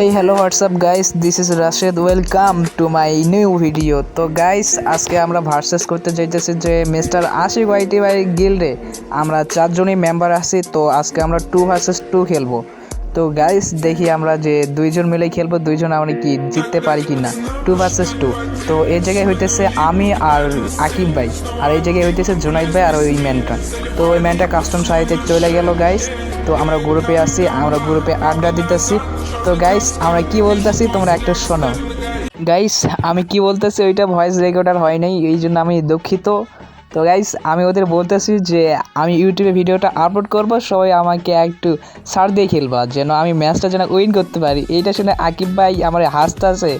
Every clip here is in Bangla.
Hey hello WhatsApp guys this is Rashed welcome to my new video তো গাইস আজকে আমরা ভার্সেস করতে চাইতেছি যে মিস্টার আশিক ওয়াইটি বাই গিল্ডে আমরা চারজনই মেম্বার আছি, তো আজকে আমরা টু ভার্সেস টু খেলব। তো গাইস দেখি আমরা যে দুইজন মিলে খেলব, দুইজন আমরা কি জিততে পারি কি না টু ভার্সেস টু তো, এই জায়গায় হইতেছে আমি আর আকিব ভাই। আর এই জায়গায় হইতেছে জুনাইদ ভাই আর ওই ম্যানটা তো, ওই ম্যানটা কাস্টম সাইতে চলে গেল গাইস তো আমরা গ্রুপে আছি, আমরা গ্রুপে আড্ডা দিতেছি। তো গাইস আমরা কি বলতেছি তোমরা একটা শোনো। গাইস আমি কি বলতেছি ওইটা ভয়েস রেকর্ডার হয় নাই, এই জন্য আমি দুঃখিত। তো গাইস আমি ওদের বলতেছি যে আমি ইউটিউবে ভিডিওটা আপলোড করব, সবাই আমাকে একটু সার দিয়ে খেলবা, যেন আমি ম্যাচটা যেন উইন করতে পারি। এইটা শুনে আকিব ভাই আমার হাসতেছে।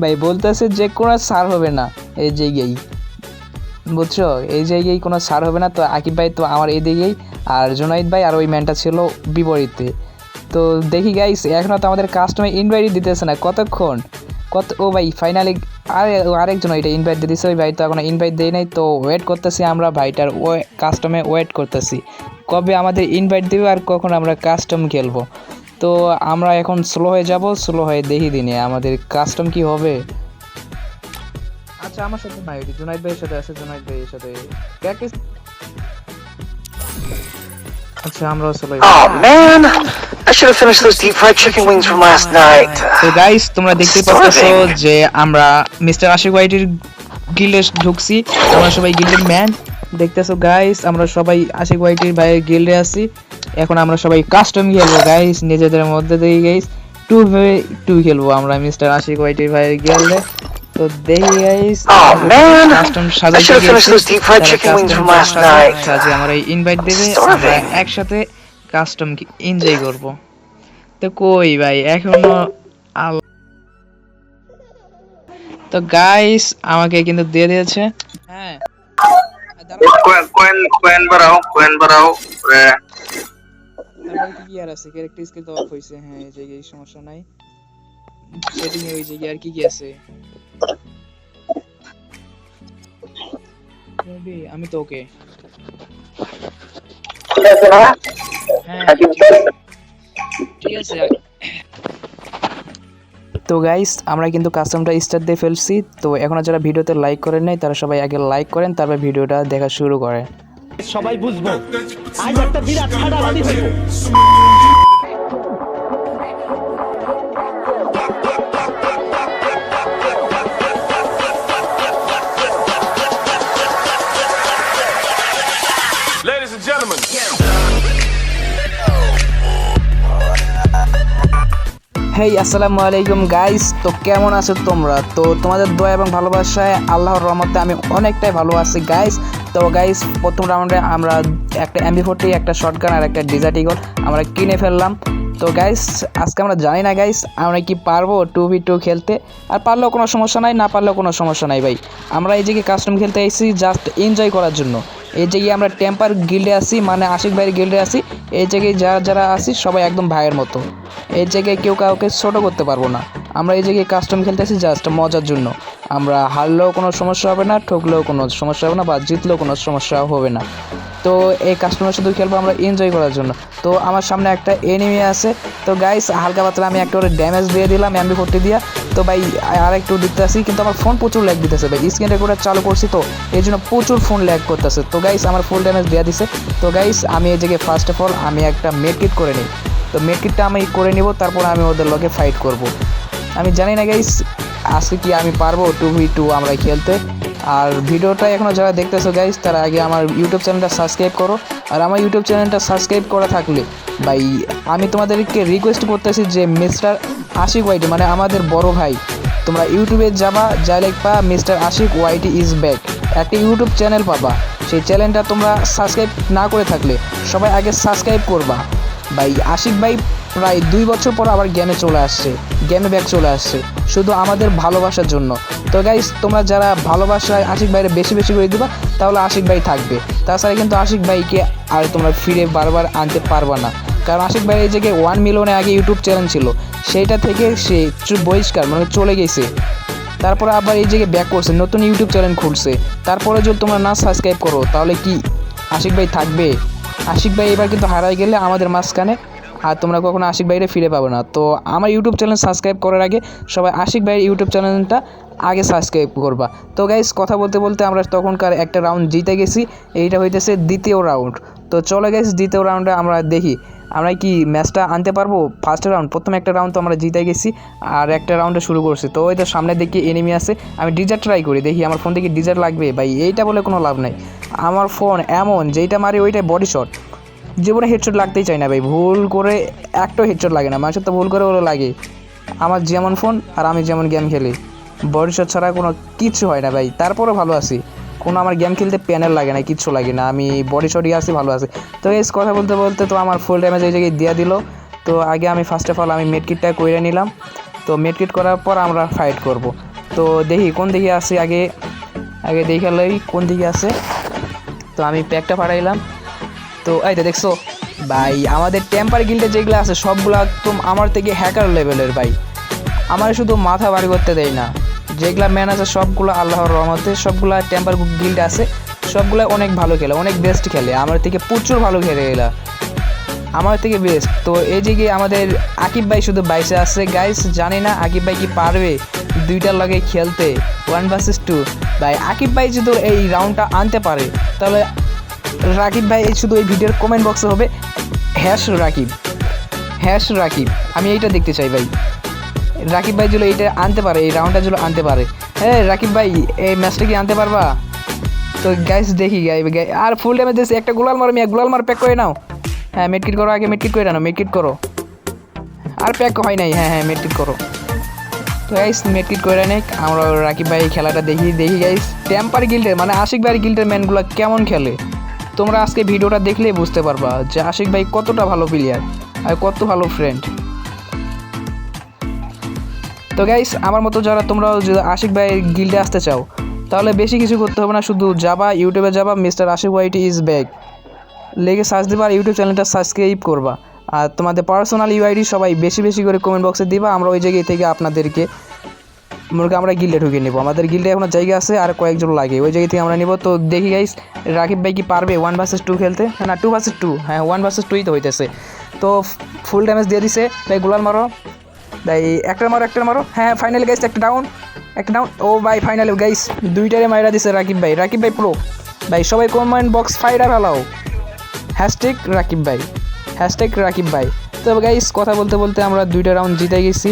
ভাই বলতেছে যে কোনো সার হবে না এই জায়গায়। বুঝছ? এই জায়গায় কোনো সার হবে না। তো আকিব ভাই, তো আমার এদিকেই আর জুনাইদ ভাই আর ওই ম্যানটা ছিল বিপরীতে। তো দেখি গাইস এখনও তো আমাদের কাস্টমার ইনভাইট দিতেছে না, কতক্ষণ? কত, ও ভাই ফাইনালি আরে আরেকজন ওইটা ইনভাইট দিয়ে দিছে, ওই ভাই তো এখন ইনভাইট দেয় নাই, তো ওয়েট করতেছি আমরা ভাইটার ও কাস্টমে ওয়েট করতেছি। কবে আমাদের ইনভাইট দেবে আর কখন আমরা কাস্টম খেলব? তো আমরা এখন স্লো হয়ে যাব স্লো হয়ে দেখি দিনে আমাদের কাস্টম কি হবে। আচ্ছা আমার সাথে নাই, জুনাইদ ভাইয়ের সাথে আছে, জুনাইদ ভাইয়ের সাথে। প্র্যাকটিস আচ্ছা আমরাও চলে Oh man, I should have finished those deep fried chicken wings from last night. তো গাইস তোমরা দেখতে পাচ্ছো যে আমরা মিস্টার আশিক ওয়াইটির গিল্ডে ঢুকছি। আমরা সবাই গিল্ডের ম্যান দেখতেছো গাইস আমরা সবাই আশিক গিল্ডে আছি। এখন আমরা সবাই কাস্টম খেলব গাইস নিজেদের মধ্যে দিয়ে গাইস টু টু খেলব আমরা মিস্টার আশিক ওয়াইটির ভাইয়ের গিল্ডে তো দেখি গাইস Oh কাস্টম সাজাইতে should have finished গেছি। those deep fried chicken wings from last night. সাজিয়ে আমরা ইনভাইট দেবে। আমরা একসাথে কাস্টম এনজয় করব। তো কই ভাই এখনও তো গাইস আমাকে কিন্তু দিয়ে দিয়েছে। হ্যাঁ। Coin, coin বাড়াও coin বাড়াও তারপরে কি কি আর আছে? ক্যারেক্টার স্কিল তো অফ হইছে। হ্যাঁ এই জায়গায় সমস্যা নাই। সেটিং এ ওই জায়গায় আর কি কি আছে আমি তো ওকে হ্যাঁ ঠিক আছে তো গাইস আমরা কিন্তু কাস্টমটা স্টার্ট দিয়ে ফেলছি। তো এখনও যারা ভিডিওতে লাইক করেন নাই তারা সবাই আগে লাইক করেন তারপর ভিডিওটা দেখা শুরু করেন। সবাই বুঝব। আজ একটা বিরাট ফাটাফাটি হইব হেই আসসালামু আলাইকুম গাইস তো কেমন আছো তোমরা? তো তোমাদের দোয়া এবং ভালোবাসায় আল্লাহর রহমতে আমি অনেকটাই ভালো আছি গাইস তো গাইস প্রথম রাউন্ডে আমরা একটা এমবি ফোর্টি একটা শর্টগান আর একটা ডিজার্ট ইগল আমরা কিনে ফেললাম। তো গাইস আজকে আমরা জানি না গাইস আমরা কি পারব টু ভি টু খেলতে? আর পারলেও কোনো সমস্যা নাই, না পারলেও কোনো সমস্যা নাই, ভাই। আমরা এই জায়গায় কাস্টম খেলতে এসেছি জাস্ট এনজয় করার জন্য। এই জায়গায় আমরা টেম্পার গিল্ডে আসি মানে আশিক ভাইয়ের গিল্ডে আসি এই জায়গায় যারা যারা আসি সবাই একদম ভাইয়ের মতো। এই জায়গায় কেউ কাউকে ছোটো করতে পারব না। আমরা এই জায়গায় কাস্টম খেলতে আসি জাস্ট মজার জন্য। আমরা হারলেও কোনো সমস্যা হবে না, ঠকলেও কোনো সমস্যা হবে না, বা জিতলেও কোনো সমস্যা হবে না। তো এই কাস্টমার শুধু খেলব আমরা এনজয় করার জন্য। তো আমার সামনে একটা এনিমি আছে। তো গাইস হালকা পাতলা আমি একটা ওর ড্যামেজ দিয়ে দিলাম এমবি ফোর্টি দিয়া। তো ভাই আর একটু আসি কিন্তু আমার ফোন প্রচুর ল্যাগ দিতেছে ভাই। স্ক্রিন রেকর্ডার চালু করছি তো, এই জন্য প্রচুর ফোন ল্যাগ করতেছে। তো গাইস আমার ফুল ড্যামেজ দেওয়া দিছে। তো গাইস আমি এই জায়গায় ফার্স্ট অফ অল আমি একটা মেড কিট করে নিই। তো মেড কিটটা আমি করে নিব, তারপর আমি ওদের লগে ফাইট করব। আমি জানি না গাইস আজকে কি আমি পারব টু ভি টু আমরা খেলতে। আর ভিডিওটা এখনও যারা দেখতেছো গাইস তারা আগে আমার ইউটিউব চ্যানেলটা সাবস্ক্রাইব করো। আর আমার ইউটিউব চ্যানেলটা সাবস্ক্রাইব করা থাকলে, ভাই, আমি তোমাদেরকে রিকোয়েস্ট করতেছি যে মিস্টার আশিক ওয়াইটি মানে আমাদের বড় ভাই। তোমরা ইউটিউবে যাবা যা লিখবা mister Ashik YT is back. একটা ইউটিউব চ্যানেল পাবা। সেই চ্যানেলটা তোমরা সাবস্ক্রাইব না করে থাকলে সবাই আগে সাবস্ক্রাইব করবা। ভাই, আশিক ভাই প্রায় দুই বছর পর আবার গেমে চলে আসছে গেমে ব্যাক চলে আসছে, শুধু আমাদের ভালোবাসার জন্য। তো গাইস তোমরা যারা ভালোবাসায় আশিক ভাইরে বেশি বেশি করে দিবা, তাহলে আশিক ভাই থাকবে। তাছাড়া কিন্তু আশিক ভাইকে আর তোমরা ফিরে বারবার আনতে পারবা না। কারণ আশিক ভাই এই জায়গায় ওয়ান মিলিয়নে আগে ইউটিউব চ্যানেল ছিল। সেইটা থেকে সে বহিষ্কার মানে চলে গেছে। তারপরে আবার এই জায়গায় ব্যাক করছে, নতুন ইউটিউব চ্যানেল খুলছে। তারপরে যদি তোমরা না সাবস্ক্রাইব করো, তাহলে কি আশিক ভাই থাকবে? আশিক ভাই এবার কিন্তু হারাই গেলে আমাদের মাঝখানে, আর তোমরা কখনো আশিক ভাইরে ফিরে পাবে না। তো আমার ইউটিউব চ্যানেল সাবস্ক্রাইব করার আগে সবাই আশিক ভাইয়ের ইউটিউব চ্যানেলটা আগে সাবস্ক্রাইব করবা। তো গাইস কথা বলতে বলতে আমরা তখনকার একটা রাউন্ড জিতে গেছি। এইটা হইতেছে দ্বিতীয় রাউন্ড তো চলে গেছি দ্বিতীয় রাউন্ডে আমরা দেখি। আমরা কি ম্যাচটা আনতে পারব? ফার্স্ট রাউন্ড প্রথম একটা রাউন্ড তো আমরা জিতে গেছি। আর একটা রাউন্ডে শুরু করছি। তো ওই তো সামনের দিকে এনিমি আছে। আমি ডিজার ট্রাই করি, দেখি আমার ফোন থেকে ডিজার লাগবে? ভাই, এইটা বলে কোনো লাভ নাই। আমার ফোন এমন, যেইটা মারি ওইটাই বডি শট জীবনে হেডশট লাগতেই চাই না ভাই। ভুল করে একটাও হেডশট লাগে না। মানুষের তো ভুল করে ওগুলো লাগে। আমার যেমন ফোন আর আমি যেমন গেম খেলি। বডি শট ছাড়া কোনো কিচ্ছু হয় না ভাই। তারপরে ভালো আছি। কোনো আমার গেম খেলতে প্যানেল লাগে না, কিচ্ছু লাগে না। আমি বডি আছি, ভালো আছি। তো এই কথা বলতে বলতে তো আমার ফুল ড্যামেজ এই জায়গায় দিয়ে দিল। তো আগে আমি ফার্স্ট অফ অল আমি মেডকিটটা করে নিলাম। তো মেডকিট করার পর আমরা ফাইট করব। তো দেখি কোন দিকে আছে আগে আগে দেখে লই কোন দিকে আছে। তো আমি প্যাকটা ফাটাইলাম। তো এই দেখছ, ভাই, আমাদের টেম্পার গিল্ডে যেগুলো আছে, সবগুলো একদম আমার থেকে হ্যাকার লেভেলের ভাই। আমার শুধু মাথা বাড়ি করতে দেয় না। যেগুলা ম্যান আছে সবগুলো আল্লাহর রহমতে, সবগুলা টেম্পার গিল্ড আছে সবগুলো অনেক ভালো খেলে, অনেক বেস্ট খেলে। আমার থেকে প্রচুর ভালো খেলে এলা আমার থেকে বেস্ট তো এই দিকে আমাদের আকিব ভাই শুধু বাইসে আছে। গাইস জানি না আকিব ভাই কি পারবে দুইটার লগে খেলতে। ওয়ান ভার্সেস টু ভাই, আকিব ভাই যদি এই রাউন্ডটা আনতে পারে, তাহলে রাকিব ভাই এই শুধু এই ভিডিওর কমেন্ট বক্সে হবে হ্যাশ রাকিব। হ্যাশ রাকিব। আমি এইটা দেখতে চাই ভাই। রাকিব ভাই যদি এইটা আনতে পারে, এই রাউন্ডটা যদি আনতে পারে। হ্যাঁ রাকিব ভাই, এই ম্যাচটা কি আনতে পারবা? তো গাইস দেখি গাই আর ফুল ড্যামেজ দিয়েছে, একটা গোলাল মারো মিয়া, গোলাল মার প্যাক করে নাও। হ্যাঁ মেডকিট করো, আগে মেডকিট করে নাও মেডকিট করো। আর প্যাক হয় নাই হ্যাঁ হ্যাঁ মেডকিট করো। তো গাইস মেডকিট করে নেক, আমরা রাকিব ভাই খেলাটা দেখি দেখি গাইস টেম্পার গিল্ডের মানে আশিক ভাই গিল্ডের ম্যানগুলো কেমন খেলে? তোমরা আজকে ভিডিওটা দেখলেই বুঝতে পারবা যে আশিক ভাই কতটা ভালো প্লেয়ার আর কত ভালো ফ্রেন্ড তো গাইস আমার মতো যারা তোমরাও যদি আশিক ভাই গিল্ডে আসতে চাও, তাহলে বেশি কিছু করতে হবে না, শুধু যাবা ইউটিউবে যাবা mister Ashik YT is back লেগে সার্চ দিবা আর ইউটিউব চ্যানেলটা সাবস্ক্রাইব করবা। আর তোমাদের পার্সোনাল ইউআইডি সবাই বেশি বেশি করে কমেন্ট বক্সে দিবা, আমরা ওই জায়গায় থেকে আপনাদেরকে মুরগি আমরা গিল্ডে ঢুকিয়ে নেব। আমাদের গিল্ডে এখনও জায়গা আছে আর কয়েকজন লাগে, ওই জায়গা থেকে আমরা নেব। তো দেখি গাইস রাকিব ভাই কি পারবে ওয়ান ভার্সেস টু খেলতে? হ্যাঁ না টু ভার্সেস টু হ্যাঁ ওয়ান ভার্সেস টুই তো হইতেছে। তো ফুল ড্যামেজ দিয়ে দিছে। ভাই, গুলাল মারো। ভাই একটা মারো একটা মারো। হ্যাঁ ফাইনালি গাইস একটা ডাউন একটা ডাউন ও ভাই ফাইনালি গাইস দুইটারে মাইরা দিছে রাকিব ভাই। রাকিব ভাই প্রো ভাই, সবাই কমেন্ট বক্স ফাইডার ফেলাও হ্যাশট্যাগ রাকিব ভাই। হ্যাশট্যাগ রাকিব ভাই। তো গাইস কথা বলতে বলতে আমরা দুইটা রাউন্ড জিতে গেছি।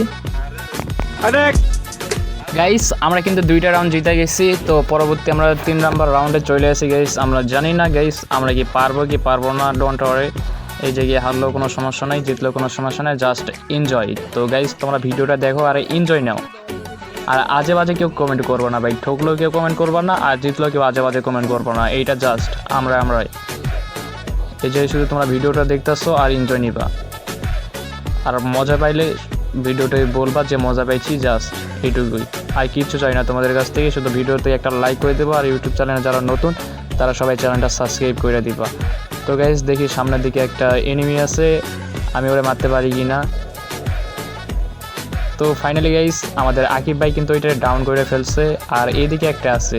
গাইস আমরা কিন্তু দুইটা রাউন্ড জিতে গেছি। তো পরবর্তী আমরা তিন নাম্বার রাউন্ডে চলে আসি গাইস আমরা জানি না গাইস আমরা কি পারব কি পারব না ডোন্ট ওয়ারি এই যে গিয়ে হারলেও কোনো সমস্যা নেই, জিতলেও কোনো সমস্যা নেই জাস্ট এনজয় তো গাইস তোমরা ভিডিওটা দেখো আর এনজয় নাও। আর আজে বাজে কেউ কমেন্ট করব না ভাই, ঠকলেও কেউ কমেন্ট করব না আর জিতলেও কেউ আজে বাজে কমেন্ট করব না, এইটা জাস্ট আমরা আমরাই। এই যে শুধু তোমরা ভিডিওটা দেখতেছো আর এনজয় নিবা। আর মজা পাইলে ভিডিওটাই বলবা যে মজা পাইছি জাস্ট এইটুকুই আর কিচ্ছু চাই না তোমাদের কাছ থেকে, শুধু ভিডিওতে একটা লাইক করে দেবো আর ইউটিউব চ্যানেলে যারা নতুন, তারা সবাই চ্যানেলটা সাবস্ক্রাইব করে দিবা। তো গাইজ দেখি সামনের দিকে একটা এনিমি আছে। আমি ওরা মারতে পারি কি না তো ফাইনালি গাইজ আমাদের আকিব ভাই কিন্তু ওইটা ডাউন করে ফেলছে। আর এইদিকে একটা আছে।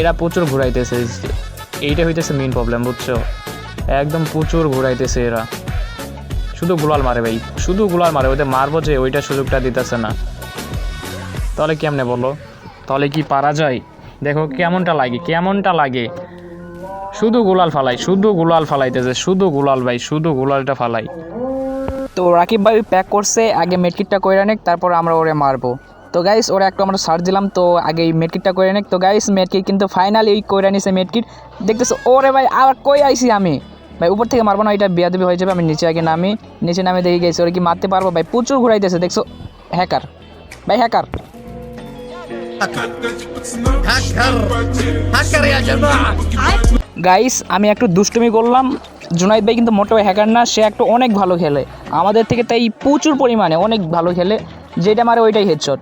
এরা প্রচুর ঘুরাইতেছে। এইটা হইতেছে মেন প্রবলেম বুঝছ? একদম প্রচুর ঘুরাইতেছে এরা। শুধু গুলাল মারে ভাই। শুধু গুলাল মারে, ওদের মারবো যে ওইটা সুযোগটা দিতেছে না। তাহলে কেমনে বলো? তাহলে কি পারা যায়? দেখো, কেমনটা লাগে কেমনটা লাগে? শুধু গুলাল ফালাই শুধু গুলাল ফালাইতেছে শুধু গুলাল ভাই শুধু গুলালটা ফালাই তো রাকিব ভাই প্যাক করছে আগে মেডকিটটা করে নেক তারপর আমরা ওরে মারবো তো গাইস ওরা একটু আমরা সার্চ দিলাম তো আগে এই মেডকিটটা করে নেক তো গাইস মেডকিট কিন্তু ফাইনালি এই করে নিছে মেডকিট দেখতেছো ওরে ভাই আর কই আইছি আমি ভাই উপর থেকে মারবো না এটা বিয়াদবি হয়ে যাবে আমি নিচে আগে নামি নিচে নামে দেখে গেছি ওরা কি মারতে পারব ভাই প্রচুর ঘুরাইতেছে দেখছ হ্যাকার ভাই হ্যাকার গাইস আমি একটু দুষ্টুমি করলাম। জুনাইদ ভাই কিন্তু মোটেও হ্যাকার না, সে একটু অনেক ভালো খেলে। আমাদের থেকে তাই প্রচুর পরিমাণে অনেক ভালো খেলে, যেটা মারে ওইটাই হেডশট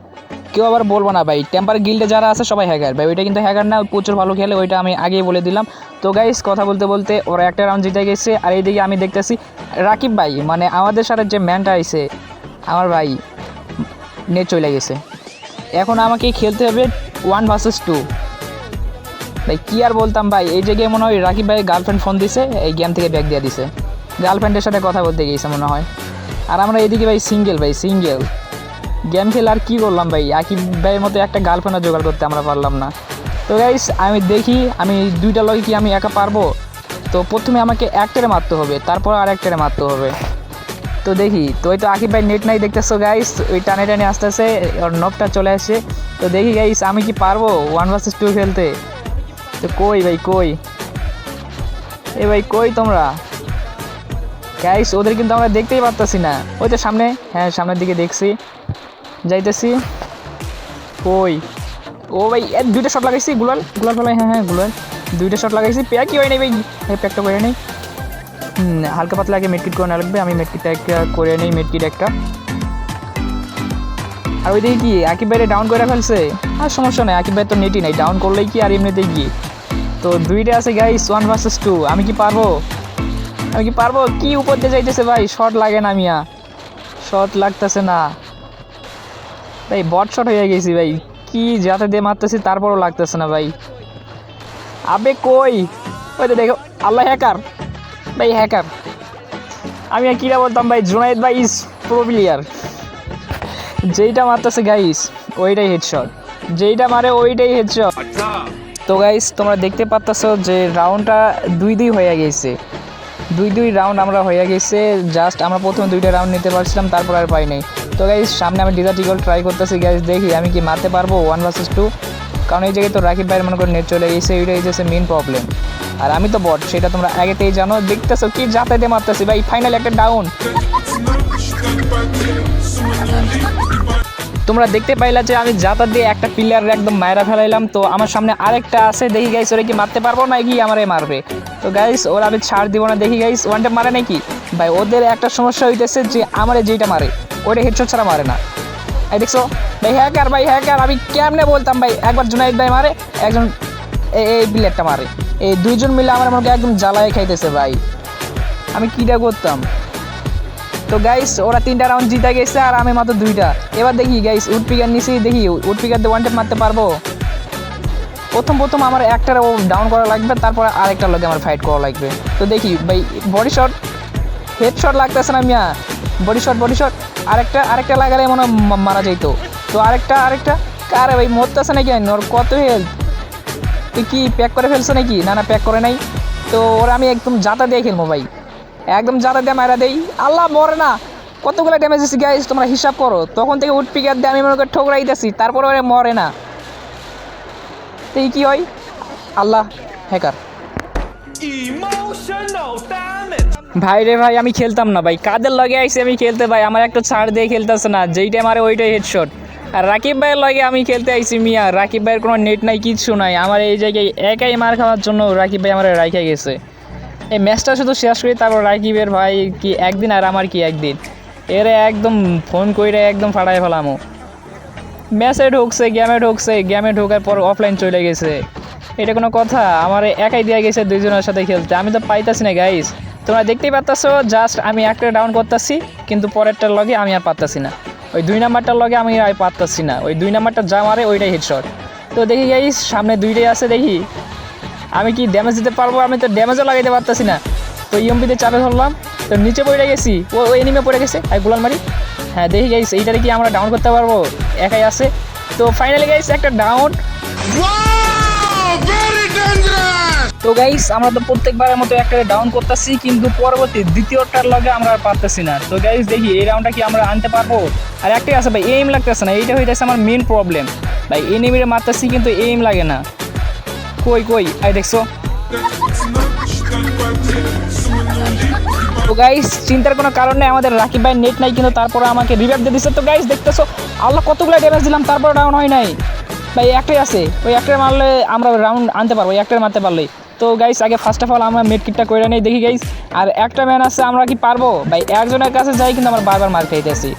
কেউ আবার বলব না ভাই টেম্পার গিল্ডে যারা আছে সবাই হ্যাকার ভাই, ওইটা কিন্তু হ্যাকার না, প্রচুর ভালো খেলে, ওইটা আমি আগেই বলে দিলাম। তো গাইস কথা বলতে বলতে ওরা একটা রাউন্ড জিতে গেছে, আর এইদিকে আমি দেখতেছি রাকিব ভাই মানে আমাদের সাথে যে ম্যানটা আইছে, আমার ভাই, নেট চলে গেছে। এখন আমাকে খেলতে হবে ওয়ান ভার্সেস টু ভাই, কি আর বলতাম ভাই? এই যে গেম মনে হয় রাকিব ভাই গার্লফ্রেন্ড ফোন দিছে, এই গেম থেকে ব্যাগ দিয়ে দিছে। গার্লফ্রেন্ডের সাথে কথা বলতে গিয়েছে মনে হয়। আর আমরা এদিকে ভাই সিঙ্গেল ভাই সিঙ্গেল গেম খেলে আর কী করলাম ভাই? আকিব ভাইয়ের মতো একটা গার্লফ্রেন্ডও জোগাড় করতে আমরা পারলাম না। তো গাইস আমি দেখি, আমি দুইটা লগে কি আমি একা পারব? তো প্রথমে আমাকে একটারে মারতে হবে, তারপর আর একটারে মারতে হবে। তো দেখি, তো ওই তো আকিব ভাই নেট নাই দেখতেছো গাইস ওই টানে টানে আস্তে আস্তে ওর নবটা চলে আসে। তো দেখি গাইস আমি কি পারব? ওয়ান ভার্সেস টু খেলতে। তো কই ভাই, কই? এ ভাই, কই তোমরা? গাইস ওদের কিন্তু আমরা দেখতেই পারতাছি না। ওই তো সামনে হ্যাঁ সামনের দিকে দেখছি। যাইতেছি। কই? ও ভাই দুইটা শট লাগাইছি, গুলাল গুলাল ফেলাই হ্যাঁ হ্যাঁ গুলাল। দুইটা শট লাগাইছি প্যাক কি হয় নাই ভাই? প্যাকটা করে নেই। হালকা পাতলা আগে মেডকিট করে না লাগবে, আমি মেডকিটটা একটা করে নেই মেডকিট একটা। আর ওইদিকে কি, আকিব ভাইরে ডাউন করে ফেলছে? আর সমস্যা নাই, আকিব ভাই তো নেটই নাই ডাউন করলেই কি আর এমনিতেই কি? তো দুইটা আছে গাইস ওয়ান ভার্সেস টু আমি কি পারব? আমি কি পারব? কি উপর দিয়ে যাইতেছে ভাই? শর্ট লাগে না মিয়া। শর্ট লাগতেছে না। ভাই বট শট হয়ে গেছি ভাই। কি যাতে দিয়ে মারতেছি, তারপরও লাগতেছে না ভাই। আবে কই? ওই তো দেখো, আল্লাহ হ্যাকার ভাই হ্যাকার আমি আর কিরা বলতাম ভাই জুনাইদ ভাই ইজ প্রো প্লেয়ার যেইটা মারতেছে গাইস ওইটাই হেডশট যেইটা মারে, ওইটাই হেডশট তো গাইস তোমরা দেখতে পাচ্ছ যে রাউন্ডটা দুই দুই হয়ে গেছে দুই দুই রাউন্ড আমরা হয়ে গেছে জাস্ট আমরা প্রথমে দুইটা রাউন্ড নিতে পারছিলাম তারপর আর পাই নাই তো গাইস সামনে আমি ডিজার্ট ইগল ট্রাই করতেছি গাইস দেখি আমি কি মারতে পারব ওয়ান ভার্সেস টু কারণ এই জায়গায় তো রাকিব ভাইয়ের মনে করে নেট চলে গেছে এইটাই হচ্ছে মেন প্রবলেম আর আমি তো বট সেটা তোমরা আগেতেই জানো দেখতেছো কি যাতায়াতে মারতেছি ভাই ফাইনাল একটা ডাউন তোমরা দেখতে পাইলা যে আমি যাতায়াত দিয়ে একটা প্লেয়ার একদম মায়েরা ফেলাইলাম, তো আমার সামনে আরেকটা আছে। দেখি গাইস ওরা কি মারতে পারব না কি আমারে মারবে? তো গাইস ওরা আমি ছাড় দিব না। দেখি গাইস ওয়ানটা মারে নাকি? ভাই, ওদের একটা সমস্যা হইতেছে যে আমারে যেইটা মারে, ওইটা হেডশট ছাড়া মারে না। এই দেখছ? ভাই হ্যাকার ভাই হ্যাকার আমি কেমনে বলতাম ভাই, একবার জুনাইদ ভাই মারে, একজন এই প্লেয়ারটা মারে। এই দুইজন মিলে আমার মনে একদম জ্বালায় খাইতেছে ভাই। আমি কীটা করতাম? তো গাইস ওরা তিনটা রাউন্ড জিতে গেছে আর আমি মাত্র দুইটা। এবার দেখি গাইস উড পিকার নিছি দেখি উড পিকার দিয়ে ওয়ান টেপ মারতে পারব? প্রথম প্রথম আমার একটা ডাউন করা লাগবে, তারপর আরেকটার লগে আমার ফাইট করা লাগবে। তো দেখি, ভাই বডি শট হেড শট লাগতেছে না মিয়া। বডি শট বডি শট আরেকটা আরেকটা লাগালে মনে মারা যাইতো। তো আরেকটা আরেকটা। কারে ভাই, মরতেছে নাকি? ওর কত হেলথ তুই কি প্যাক করে ফেলছো নাকি? না না প্যাক করে নাই। তো ওরা আমি একদম জাতা দিয়ে খেলব ভাই। একদম জাতা দিয়ে মারা দেই। আল্লাহ মরে না। কতগুলো ড্যামেজ দিচ্ছি গাইজ তোমরা হিসাব করো। তখন থেকে উড পিকার দিয়ে আমি মনে করি ঠোকরাইতেছি তারপরে ওরা মরে না। তো কি হয়? আল্লাহ হ্যাকার ভাই রে ভাই আমি খেলতাম না ভাই। কাদের লগে আইসি আমি খেলতে ভাই? আমার একটা ছাড় দিয়ে খেলতেছে না। যেইটা মারে ওইটাই হেডশট আর রাকিব ভাইয়ের লগে আমি খেলতে আইসি মিয়া। রাকিব ভাইয়ের কোনো নেট নাই কিচ্ছু নাই। আমার এই জায়গায় একাই মার খাওয়ার জন্য রাকিব ভাই আমার রাইখে গেছে। এই ম্যাচটা শুধু শেষ করি, তারপর রাকিবের ভাই কি একদিন আর আমার কি একদিন? এরে একদম ফোন কইরে একদম ফাটাই ফেলামো। ম্যাচে ঢুকছে গেমে ঢুকছে গেমে ঢোকার পর অফলাইন চলে গেছে। এটা কোনো কথা? আমার একাই দেওয়া গেছে দুইজনের সাথে খেলতে। আমি তো পাইতাছি না গাইস তোমরা দেখতেই পারতাছো জাস্ট আমি একটা ডাউন করতেছি, কিন্তু পরেরটার লগে আমি আর পারতাছি না। ওই দুই নাম্বারটার লগে আমি আর পারতাছি না। ওই দুই নাম্বারটা যা মারে, ওইটাই হেডশট তো দেখি গাইস সামনে দুইটাই আছে, দেখি। আমি কি ড্যামেজ দিতে পারব? আমি তো ড্যামেজও লাগাইতে পারতাছি না। তো ইএমপিতে চাপে ধরলাম তো নিচে পড়ে গেছি। ও ওই এনিমে পড়ে গেছে। আর গোলাল মারি। হ্যাঁ দেখি গাইস এইটারে কি আমরা ডাউন করতে পারব? একাই আছে। তো ফাইনালি গাইস একটা ডাউন তো গাইস আমরা তো প্রত্যেকবারের মতো একটা ডাউন করতেছি কিন্তু পরবর্তী দ্বিতীয়টার লগে আমরা আর পারতেছি না। তো গাইস দেখি এই রাউন্ডটা কি আমরা আনতে পারব? আর একটাই আছে ভাই এইম লাগতেছে না। এইটা হইতেছে আমার মেন প্রবলেম ভাই এনিমিরে মারতেছি কিন্তু এইম লাগে না। কই কই? আই দেখছ? তো গাইস চিন্তার কোনো কারণ নেই, আমাদের রাকিব ভাই নেট নাই, কিন্তু তারপরে আমাকে রিভাইভ দিয়ে দিচ্ছে তো গাইস দেখতেছো, আল্লাহ কতগুলো ড্যামেজ দিলাম, তারপরে ডাউন হয় নাই। ভাই একটাই আছে। ওই একটাই মারলে আমরা রাউন্ড আনতে পারব ওই একটাই মারতে পারলেই। তো গাইস আগে ফার্স্ট অফ অল আমরা মেড কিটটা করে নেই, দেখি গাইস আর একটা ম্যান আছে, আমরা কি পারব? ভাই, একজনের কাছে যাই, কিন্তু আমরা বারবার মার খাইতেছি।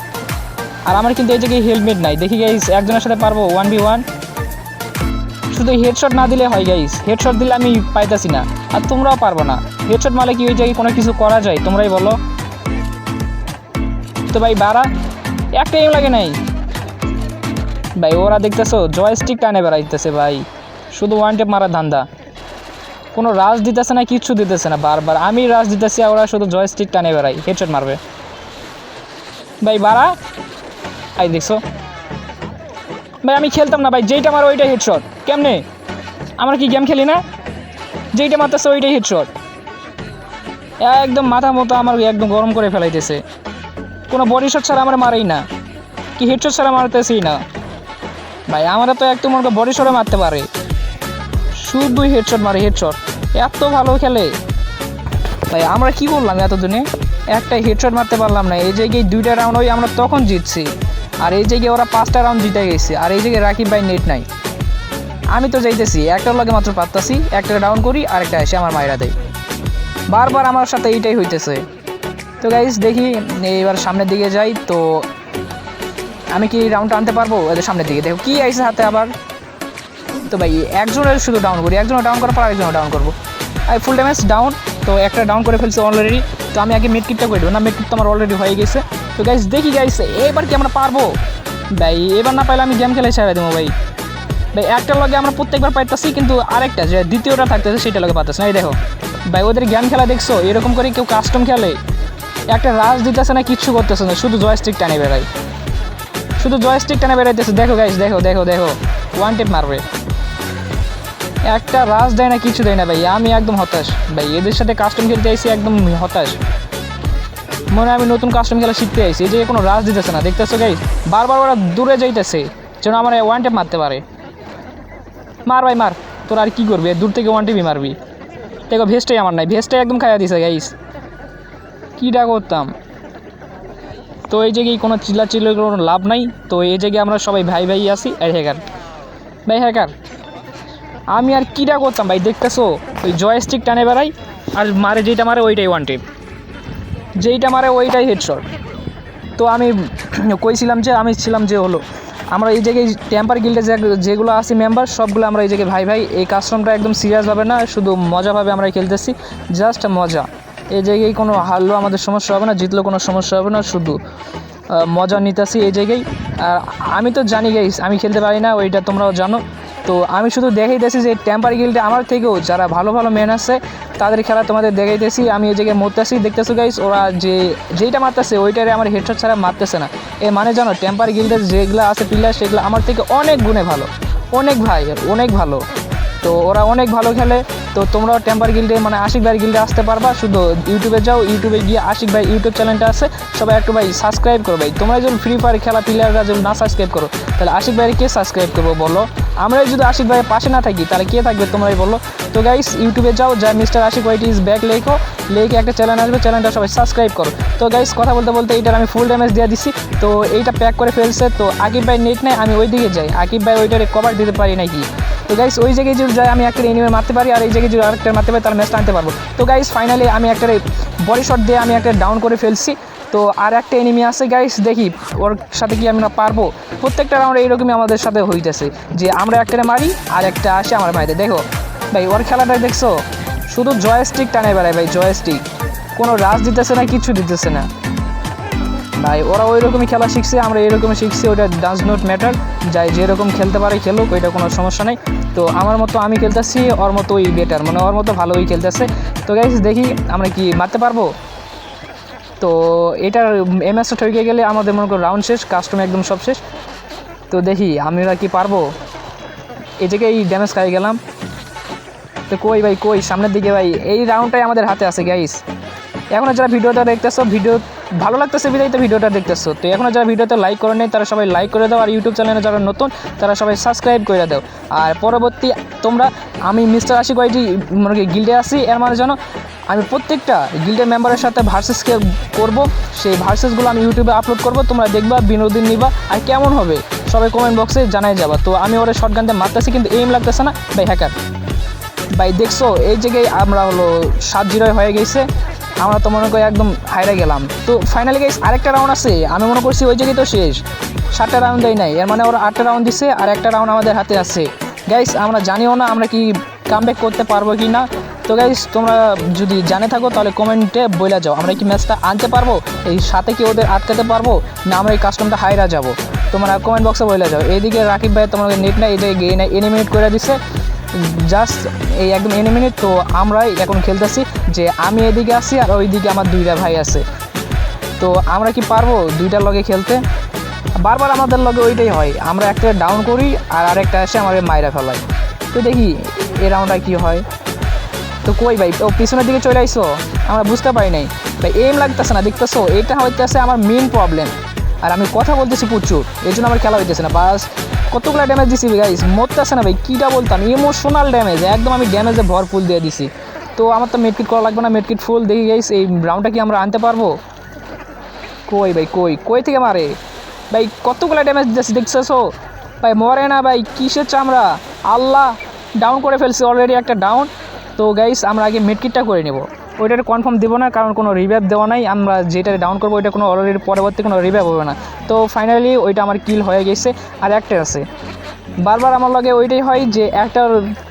আর আমার কিন্তু এই জায়গায় হেলমেট নাই। দেখি গাইস একজনের সাথে পারব? ওয়ান বি ওয়ান শুধু হেডশট না দিলে হয় গাইস হেডশট দিলে আমি পাইতাছি না। আর তোমরাও পারব না। হেডশট মারলে কি ওই জায়গায় কোনো কিছু করা যায়? তোমরাই বলো। তো ভাই, বাড়া, একটা এম লাগে নাই। ভাই, ওরা দেখতেছো জয়স্টিক টানে বেড়াইতেছে ভাই। শুধু ওয়ান টেপ মারার ধান্দা। কোনো রাজ দিতেছে না, কিচ্ছু দিতেছে না, বারবার। আমি রাজ দিতেছি ওরা শুধু জয়স্টিক টানে বেড়াই হেডশট মারবে। ভাই, বাড়া, আই দেখছ। ভাই, আমি খেলতাম না ভাই, যেইটা মারো ওইটাই হেডশট কেমনে? আমরা কি গেম খেলি না? যেইটা মারতেছে ওইটাই হেডশট একদম মাথা মতো আমার একদম গরম করে ফেলাইতেছে। কোনো বডি শট ছাড়া আমার মারেই না। কি হেডশট ছাড়া মারতেছি না। ভাই আমরা তো একদম মনে বডি শটে মারতে পারে। শুধুই হেডশট মারে হেডশট এত ভালো খেলে। ভাই, আমরা কি বললাম এতদিনে? একটা হেডশট মারতে পারলাম না। এই জায়গায় দুইটা রাউন্ড ওই আমরা তখন জিতছি। আর এই জায়গায় ওরা পাঁচটা রাউন্ড জিতে গেছে। আর এই জায়গায় রাকিব ভাই নেট নাই। আমি তো যাইতেছি, একটার লগে মাত্র পারতাছি, একটা ডাউন করি, আর একটা এসে আমার মায়েরা দেয়। বারবার আমার সাথে এইটাই হইতেছে। তো গাইস দেখি, এইবার সামনের দিকে যাই, তো আমি কি রাউন্ডটা আনতে পারব? এদের সামনের দিকে। দেখো, কি আইসে হাতে আবার? তো ভাই, একজনের শুধু ডাউন করি, একজনের ডাউন করার পর আরেকজনের ডাউন করব। আর ফুল ড্যামেজ ডাউন তো একটা ডাউন করে ফেলছে অলরেডি তো আমি আগে মিড কিটটা করে দেবো। না মিড কিট তো আমার অলরেডি হয়ে গেছে। তো গাইস দেখি গাইস এবার কি আমরা পারব? ভাই, এবার না পাইলে আমি গেম খেলে ছেড়ে দেবো ভাই। ভাই একটার লগে আমরা প্রত্যেকবার পাইতেছি, কিন্তু আরেকটা, যে দ্বিতীয়টা থাকতেছে, সেটা লগে পাইতেছে না, এই দেখো। ভাই, ওদের গেম খেলা দেখছ? এরকম করে কেউ কাস্টম খেলে? একটা রাজ দিতেছে না, কিচ্ছু করতেছে না, শুধু জয়স্টিক টানে বেড়াই শুধু জয়স্টিক টানে বেড়াইতেছে। দেখো গাইস দেখো দেখো দেখো। ওয়ান টেপ মারবে। একটা রাজ দেয় না কিছু দেয় না, ভাই। আমি একদম হতাশ। ভাই, এদের সাথে কাস্টম খেলতে আইসি একদম হতাশ। মনে আমি নতুন কাস্টম খেলা শিখতে আইসি এই যে কোনো রাজ দিতেছে না। দেখতেছো গাই বারবার ওরা দূরে যাইতেছে, যেন আমার ওয়ান টেপ মারতে পারে। মার ভাই, মার। তোর আর কি করবি? দূর থেকে ওয়ান টিপি মারবি। দেখো ভেস্টটাই আমার নাই। ভেস্টটাই একদম খাইয়া দিছে গাইস কীটা করতাম? তো এই জায়গায় কোনো চিল্লা চিল্লা কোনো লাভ নাই। তো এই জায়গায় আমরা সবাই ভাই ভাই আসি আর হ্যাকার ভাই হ্যাকার আমি আর কীটা করতাম ভাই? দেখতেছো? ওই জয়স্টিক টানে বেড়াই, আর মারে যেইটা মারে, ওইটাই ওয়ান টিপ যেইটা মারে ওইটাই হেডশট তো আমি কইছিলাম যে, আমি ছিলাম যে হলো, আমরা এই জায়গায় টেম্পার গিল্ডে যেগুলো আছি মেম্বার সবগুলো আমরা এই জায়গায় ভাই ভাই, এই কাস্টমটা একদম সিরিয়াসভাবে না, শুধু মজাভাবে আমরা খেলতেছি জাস্ট মজা। এই জায়গায় কোনো হারলেও আমাদের সমস্যা হবে না জিতলেও কোনো সমস্যা হবে না, শুধু মজা নিতেছি এই জায়গায়। আর আমি তো জানি গাইস আমি খেলতে পারি না, ওইটা তোমরাও জানো। তো আমি শুধু দেখাইতেছি যে টেম্পার গিলটা আমার থেকেও যারা ভালো ভালো ম্যান আছে, তাদের খেলা তোমাদের দেখাইতেছি আমি এই জায়গায় মরতেছি, দেখতেছো গাইস ওরা যে, যেইটা মারতেছে, ওইটারে আমার হেডশট ছাড়া মারতেছে না। এ মানে জানো টেম্পার গিল্ডের যেগুলো আছে পিলার সেগুলো আমার থেকে অনেক গুণে ভালো। অনেক ভাই, অনেক ভালো। তো ওরা অনেক ভালো খেলে। তো তোমরাও টেম্পার গিল্ডে মানে আশিক ভাই গিল্ডে আসতে পারবা। শুধু ইউটিউবে যাও ইউটিউবে গিয়ে আশিক ভাই ইউটিউব চ্যানেলটা আছে। সবাই একটু ভাই সাবস্ক্রাইব করো ভাই। তোমরা যদি ফ্রি ফায়ার খেলা প্লেয়াররা যদি না সাবস্ক্রাইব করো, তাহলে আশিক ভাইয়ের কে সাবস্ক্রাইব করব বলো? আমরা যদি আশিক ভাইয়ের পাশে না থাকি, তাহলে কে থাকবে তোমরাই বলো? তো গাইস ইউটিউবে যাও, যা mister Ashik YT is back লেখো। লেখে একটা চ্যানেল আসবে চ্যানেলটা সবাই সাবস্ক্রাইব করো। তো গাইস কথা বলতে বলতে এইটার আমি ফুল ড্যামেজ দিয়ে দিছি। তো এইটা প্যাক করে ফেলছে। তো আকিব ভাই নেট নেই, আমি ওই দিকে যাই। আকিব ভাই ওইটারে কভার দিতে পারি নাকি? তো গাইস ওই জায়গায় যদি আমি একটা এনিমে মারতে পারি আর এই জায়গায় যদি আরেকটা মারতে পারি তাহলে ম্যাচটা আনতে পারব। তো গাইস ফাইনালি আমি একটা বডি শট দিয়ে আমি একটা ডাউন করে ফেলছি। তো আর একটা এনিমি আছে গাইস দেখি ওর সাথে কি আমরা পারব। প্রত্যেকটা রাউন্ডে এইরকমই আমাদের সাথে হইতেছে যে আমরা একটা মারি আর একটা আসে আমার ভাইদের দেখো, ভাই, ওর খেলাটা দেখছ? শুধু জয় জয়স্টিক টানে বেড়ায় ভাই জয় জয়স্টিক কোনো রাজ দিতেছে না, কিছু দিতেছে না। ভাই, ওরা ওই রকমই খেলা শিখছে, আমরা এরকমই শিখছি ওটা ডান্স নট ম্যাটার যাই যেরকম খেলতে পারে খেলুক, ওইটা কোনো সমস্যা নেই। তো আমার মতো আমি খেলতেছি, ওর মতো ওই বেটার মানে ওর মতো ভালোই খেলতেছে। তো গাইস দেখি আমরা কি মারতে পারব? তো এটার এম এমএসটা ঠকে গেলে আমাদের মনে করো রাউন্ড শেষ কাস্টম একদম সব শেষ। তো দেখি আমরা কি পারব? এই জায়গায় ড্যামেজ খাই গেলাম। তো কই ভাই, কই? সামনের দিকে ভাই, এই রাউন্ডটাই আমাদের হাতে আছে গাইস এখন যারা ভিডিওটা দেখতেছো, ভিডিও ভালো লাগতেছে বিদায় তো ভিডিওটা দেখতেছো। তো এখনও যারা ভিডিওতে লাইক করে নেই, তারা সবাই লাইক করে দাও। আর ইউটিউব চ্যানেলে যারা নতুন, তারা সবাই সাবস্ক্রাইব করে দাও। আর পরবর্তী তোমরা, আমি মিস্টার আশিক ওয়াইটি মানে কি গিল্ডে আসি এর মানে জানো, আমি প্রত্যেকটা গিল্ডের মেম্বারের সাথে ভার্সেসকে করব, সেই ভার্সেসগুলো আমি ইউটিউবে আপলোড করব। তোমরা দেখবা, বিনোদন নিবা, আর কেমন হবে, সবাই কমেন্ট বক্সে জানাই যাবা। তো আমি ওরা শর্ট গানতে মারতেছি, কিন্তু এইম লাগতেছে না। ভাই হ্যাকার ভাই, দেখছ, এই জায়গায় আমরা হলো সাত জিরোয় হয়ে গেছে। আমরা তো মনে করি একদম হাইরে গেলাম। তো ফাইনালি গাইস আরেকটা রাউন্ড আছে। আমি মনে করছি ওই জায়গায় তো শেষ। সাতটা রাউন্ড দেয় নাই। এর মানে ওরা আটটা রাউন্ড দিছে আর একটা রাউন্ড আমাদের হাতে আছে। গাইস আমরা জানিও না আমরা কি কামব্যাক করতে পারব কি না। তো গাইস তোমরা যদি জানে থাকো তাহলে কমেন্টে বলে যাও। আমরা কি ম্যাচটা আনতে পারব? এই সাথে কি ওদের আটকাতে পারব? না, আমরা এই কাস্টমটা হাইরা যাব। তোমরা কমেন্ট বক্সে বলে যাও। এইদিকে রাকিব ভাই তোমাদের নেট নাই জায়গায় গিয়ে এনিমিনেট করে দিছে। জাস্ট এই একদম এনে মিনিট তো আমরাই এখন খেলতেছি যে আমি এদিকে আছি আর ওইদিকে আমার দুইটা ভাই আছে। তো আমরা কি পারব দুইটার লগে খেলতে? বারবার আমাদের লগে ওইটাই হয়। আমরা একটা ডাউন করি আর আরেকটা এসে আমাদের মাইরা ফেলায়। তো দেখি এ রাউন্ডটা কি হয়। তো কই ভাই, ও পিছনের দিকে চলে আইসো। আমরা বুঝতে পারি নাই। ভাই এম লাগতেছে না, দেখতেছো? এটা হইতেছে আমার মেন প্রবলেম আর আমি কথা বলতেছি প্রচুর। এই জন্য আমার খেলা হইতেছে না। বাস কতগুলো ড্যামেজ দিছি গাইস মরতেছে না ভাই, কীটা বলতাম? ইমোশনাল ড্যামেজ একদম আমি ড্যামেজে ভর ফুল দিয়ে দিছি। তো আমার তো মেডকিট করা লাগবে না মেডকিট ফুল দেখি গাইস এই রাউন্ডটা কি আমরা আনতে পারব? কই ভাই, কই? কই থেকে মারে? ভাই, কতগুলো ড্যামেজ দিয়েছি দেখতেছো? ভাই, মরে না ভাই, কিসের চামড়া? আল্লাহ ডাউন করে ফেলছি অলরেডি একটা ডাউন তো গাইস আমরা আগে মেডকিটটা করে নেব। ওইটার কনফার্ম দেবো না, কারণ কোনো রিভ্যাপ দেওয়া নাই। আমরা যেটা ডাউন করব, ওইটা কোনো অলরেডি পরবর্তী কোনো রিভ্যাপ হবে না। তো ফাইনালি ওইটা আমার কিল হয়ে গেছে, আর একটা আছে। বারবার আমার লগে ওইটাই হয় যে একটা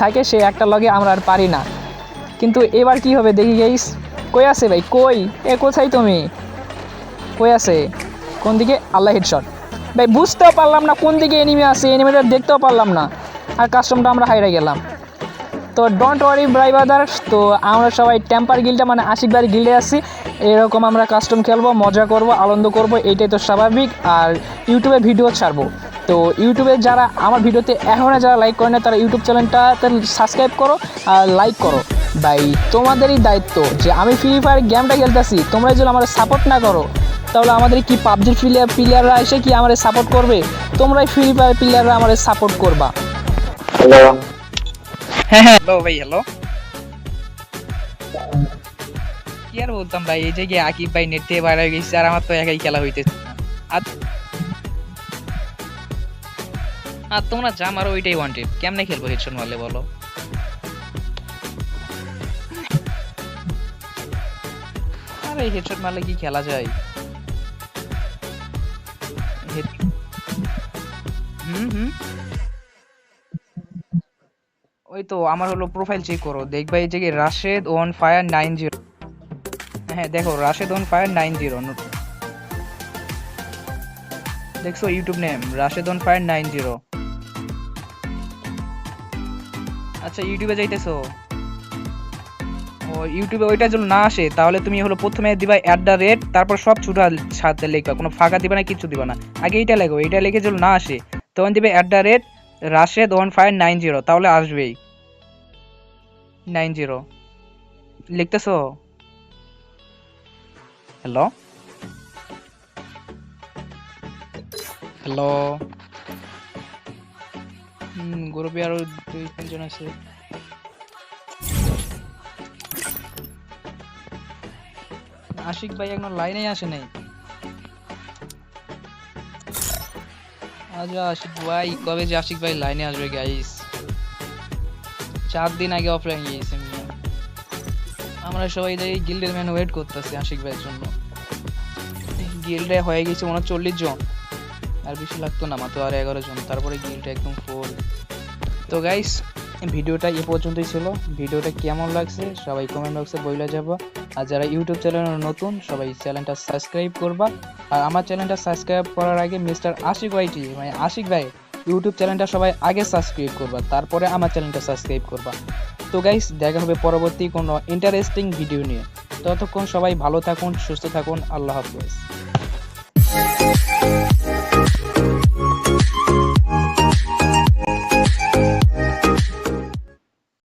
থাকে, সে একটা লগে আমরা আর পারি না। কিন্তু এবার কি হবে দেখি গাইস কই আছে ভাই? কই? এ কোথায় তুমি? কই আছে? কোন দিকে? আল্লাহ হেডশট ভাই, বুঝতেও পারলাম না কোন দিকে এনিমি আছে এনিমিটা দেখতেও পারলাম না। আর কাস্টমটা আমরা হাইরে গেলাম। তো ডোন্ট ওয়ারি ব্রাইবাদার তো আমরা সবাই টেম্পার গিলটা মানে আশিক বাড়ি গিল্ডে আছি। এরকম আমরা কাস্টম খেলব, মজা করব, আনন্দ করব এটাই তো স্বাভাবিক। আর ইউটিউবে ভিডিও ছাড়বো। তো ইউটিউবে যারা আমার ভিডিওতে এখনও যারা লাইক করে না, তারা ইউটিউব চ্যানেলটা সাবস্ক্রাইব করো আর লাইক করো। ভাই, তোমাদেরই দায়িত্ব যে আমি ফ্রি ফায়ার গেমটা খেলতেছি, তোমরা যদি আমার সাপোর্ট না করো, তাহলে আমাদের কি পাবজির প্লেয়ার প্লেয়াররা এসে কি আমাদের সাপোর্ট করবে? তোমরাই ফ্রি ফায়ার প্লেয়াররা আমাদের সাপোর্ট করবা। Hello. হ্যাঁ হ্যাঁ। হ্যালো ভাই হ্যালো কি আর বলতাম ভাই, এই যে গিয়ে আকিব ভাই নেট থেকে বাইরে গেছে আর আমার তো একাই খেলা হইতেছে। আর আর তোমরা যা মারো ওইটাই ওয়ান্টেড কেমনে খেলব হেডশট মারলে বলো? আরে, হেডশট মারলে কি খেলা যায়? হুম হুম। তো আমার হলো প্রোফাইল চেক করো। দেখবা এই যে Rashed one fire nine zero হ্যাঁ দেখো, Rashed one fire nine zero দেখছ YouTube name Rashed one fire nine zero আচ্ছা ইউটিউবে যাইতেছো? ও ইউটিউবে ওইটা যদি না আসে, তাহলে তুমি হলো প্রথমে দিবা অ্যাট দ্য রেট তারপর সব ছুটা সাথে লিখবা কোনো ফাঁকা দিবা না কিছু দিবা না। আগে এইটা লেখো, এইটা লিখে যদি না আসে, তখন দিবে at the rate Rashed one five nine zero তাহলে আসবেই। নাইন জিরো লিখতেছো? হ্যালো হ্যালো হুম গ্রুপে আরও দুই তিনজন আছে। আশিক ভাই এখন লাইনে আসে নাই। আজ আশিক ভাই কবে যে আশিক ভাই লাইনে আসবে গাইস চার দিন আগে অফলাইন গিয়েছে আমরা সবাই যাই গিল্ডের ম্যান ওয়েট করতেছি আশিক ভাইয়ের জন্য। গিল্ডে হয়ে গেছে মনে হয় চল্লিশ জন। আর বেশি লাগতো না, মাত্র আর এগারো জন। তারপরে গিল্ডটা একদম ফুল তো গাইস ভিডিওটা এ পর্যন্তই ছিল। ভিডিওটা কেমন লাগছে সবাই কমেন্ট বক্সে বইলে যাব। আর যারা ইউটিউব চ্যানেল নতুন, সবাই চ্যানেলটা সাবস্ক্রাইব করবা। আর আমার চ্যানেলটা সাবস্ক্রাইব করার আগে মিস্টার আশিক ভাইটি মানে আশিক ভাই ইউটিউব চ্যানেলটা সবাই আগে সাবস্ক্রাইব করবা, তারপরে আমার চ্যানেলটা সাবস্ক্রাইব করবা। তো গাইস দেখা হবে পরবর্তী কোনো ইন্টারেস্টিং ভিডিও নিয়ে। ততক্ষণ সবাই ভালো থাকুন, সুস্থ থাকুন, আল্লাহ হাফেজ।